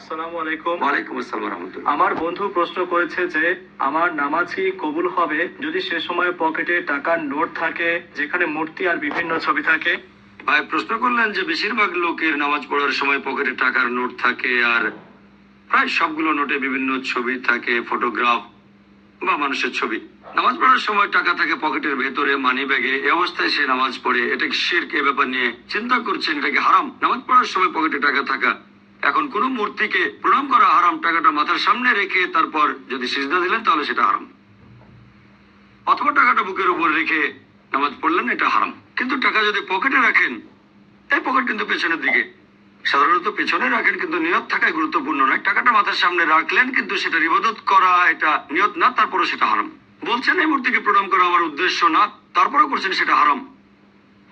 আসসালামু আলাইকুম। ওয়ালাইকুম আসসালাম রহমতুল্লাহ। আমার বন্ধু প্রশ্ন করেছে যে আমার নামাজই কবুল হবে যদি সে সময় পকেটে টাকার নোট থাকে যেখানে মূর্তি আর বিভিন্ন ছবি থাকে? ভাই প্রশ্ন করলেন যে বেশিরভাগ লোকের নামাজ পড়ার সময় পকেটে টাকার নোট থাকে আর প্রায় সবগুলো নোটে বিভিন্ন ছবি থাকে ফটোগ্রাফ বা মানুষের ছবি। নামাজ পড়ার সময় টাকা থাকে পকেটের ভেতরে মানি ব্যাগে এই অবস্থায় সে নামাজ পড়ে। এটা কি শিরক এ ব্যাপার নিয়ে চিন্তা করছেন? এটা কি হারাম? নামাজ পড়ার সময় পকেটে টাকা থাকা এখন কোন মূর্তিকে প্রণাম করা হারাম টাকাটা মাথার সামনে রেখে তারপর যদি সিজদা দিলেন তাহলে সেটা হারাম। অথবা টাকাটা বুকের উপর রেখে নামাজ পড়লেন, এটা হারাম। কিন্তু টাকা যদি পকেটে রাখেন, এই পকেট কিন্তু পেছনের দিকে। সাধারণত পেছনে রাখেন কিন্তু নিয়ত থাকাই গুরুত্বপূর্ণ, নয়। টাকাটা মাথার সামনে রাখলেন কিন্তু সেটা ইবাদত করা, এটা নিয়ত না তারপরে সেটা হারাম। বলছেন, এই মূর্তিকে প্রণাম করা আমার উদ্দেশ্য না, তারপরেও করছেন, সেটা হারাম।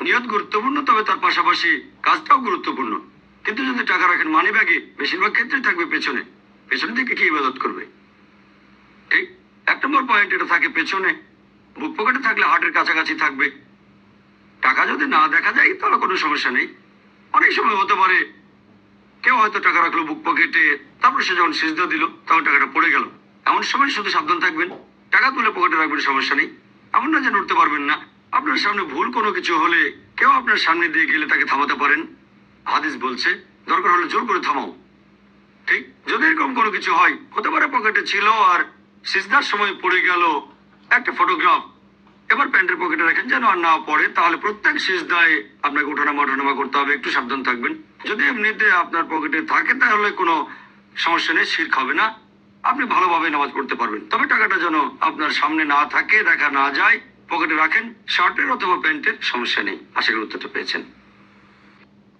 নিয়ত গুরুত্বপূর্ণ, তবে তার পাশাপাশি কাজটাও গুরুত্বপূর্ণ। কিন্তু যদি টাকা রাখেন মানি ব্যাগে বেশিরভাগ ক্ষেত্রে থাকবে পেছনে। পেছনের দিকে কি ইবাদত করবে? ঠিক? এক নম্বর পয়েন্ট এটা থাকে পেছনে। বুক পকেটে থাকলে হার্টের কাছাকাছি থাকবে। টাকা যদি না দেখা যায়, তাহলে কোনো সমস্যা নেই। অনেক সময় হতে পারে, কেউ হয়তো টাকা রাখল বুক পকেটে, তারপর সে যখন সিজদা দিল, তখন টাকাটা পড়ে গেল। এমন সময় শুধু সাবধান থাকবেন। টাকা তুলে পকেটে রাখবেন, সমস্যা নেই। এমন না যে নড়তে পারবেন না। আপনার সামনে ভুল কোনো কিছু হলে কেউ আপনার সামনে দিয়ে গেলে তাকে থামাতে পারেন। হাদিস বলছে, দরকার হলে জোর করে থামাও। ঠিক? যদি এরকম কোনো কিছু হয়, হতে পারে পকেটে ছিল আর সিজদার সময় পড়ে গেল একটা ফটোগ্রাফ এবার প্যান্টের পকেটে রাখেন, যেন আর না পড়ে, তাহলে প্রত্যেক সিজদায় আপনাকে ওঠানামা ওঠানামা করতে হবে, একটু সাবধান থাকবেন। যদি এমনিতে আপনার পকেটে থাকে, তাহলে কোনো সমস্যা নেই শির্ক হবে না। আপনি ভালোভাবে নামাজ পড়তে পারবেন। তবে টাকাটা যেন আপনার সামনে না থাকে, দেখা না যায়, পকেটে রাখেন, শার্টের অথবা প্যান্টের, সমস্যা নেই। আশা করি উত্তরটা পেয়েছেন।